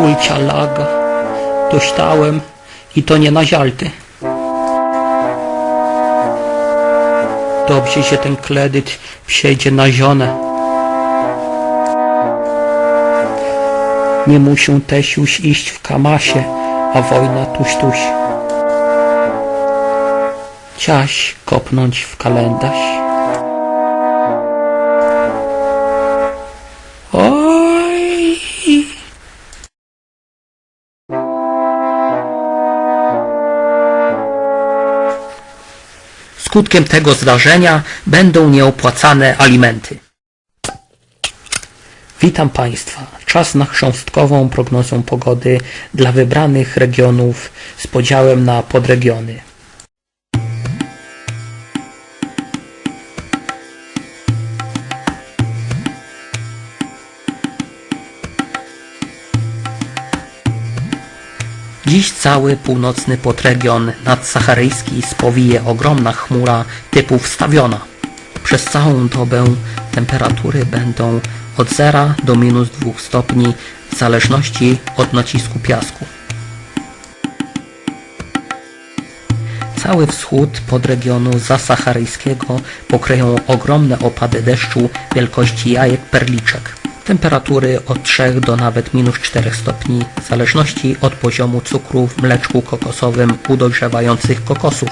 kulcia laga. Dostałem i to nie na zialty. Dobrze, że ten kredyt przejdzie na żonę. Nie muszę też już iść w kamasie, a wojna tuż tuż. Czas kopnąć w kalendarz. Skutkiem tego zdarzenia będą nieopłacane alimenty. Witam Państwa. Czas na chrząstkową prognozę pogody dla wybranych regionów z podziałem na podregiony. Dziś cały północny podregion nadsaharyjski spowije ogromna chmura typu wstawiona. Przez całą dobę temperatury będą od 0 do minus 2 stopni w zależności od nacisku piasku. Cały wschód podregionu zasaharyjskiego pokryją ogromne opady deszczu wielkości jajek perliczek. Temperatury od 3 do nawet minus 4 stopni w zależności od poziomu cukru w mleczku kokosowym u dojrzewających kokosów.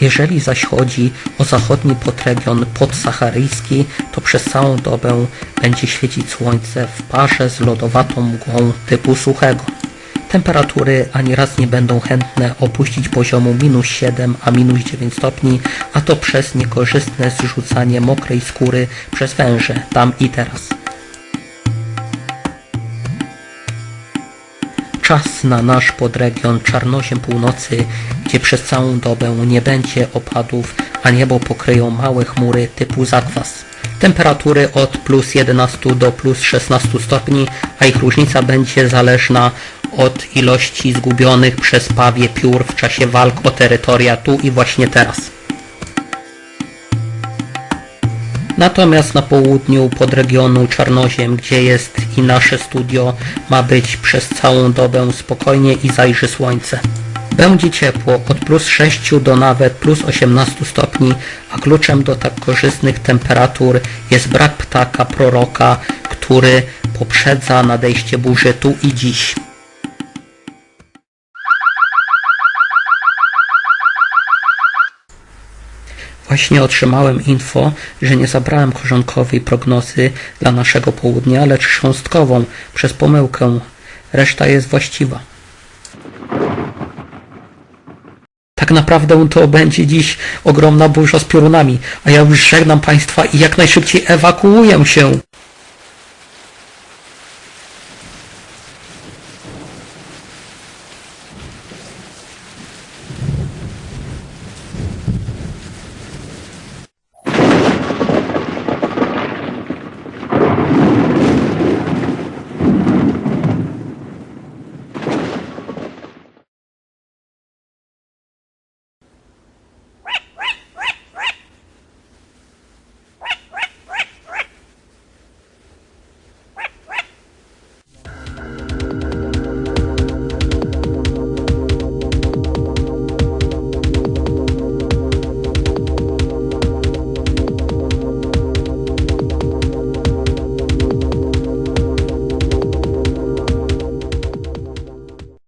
Jeżeli zaś chodzi o zachodni podregion podsaharyjski, to przez całą dobę będzie świecić słońce w parze z lodowatą mgłą typu suchego. Temperatury ani raz nie będą chętne opuścić poziomu minus 7 a minus 9 stopni, a to przez niekorzystne zrzucanie mokrej skóry przez węże tam i teraz. Czas na nasz podregion Czarnoziem Północy, gdzie przez całą dobę nie będzie opadów, a niebo pokryją małe chmury typu zakwas. Temperatury od plus 11 do plus 16 stopni, a ich różnica będzie zależna od ilości zgubionych przez pawie piór w czasie walk o terytoria tu i właśnie teraz. Natomiast na południu podregionu Czarnoziem, gdzie jest i nasze studio, ma być przez całą dobę spokojnie i zajrzy słońce. Będzie ciepło od plus 6 do nawet plus 18 stopni, a kluczem do tak korzystnych temperatur jest brak ptaka proroka, który poprzedza nadejście burzy tu i dziś. Właśnie otrzymałem info, że nie zabrałem korzonkowej prognozy dla naszego południa, lecz chrząstkową przez pomyłkę. Reszta jest właściwa. Tak naprawdę to będzie dziś ogromna burza z piorunami, a ja już żegnam Państwa i jak najszybciej ewakuuję się.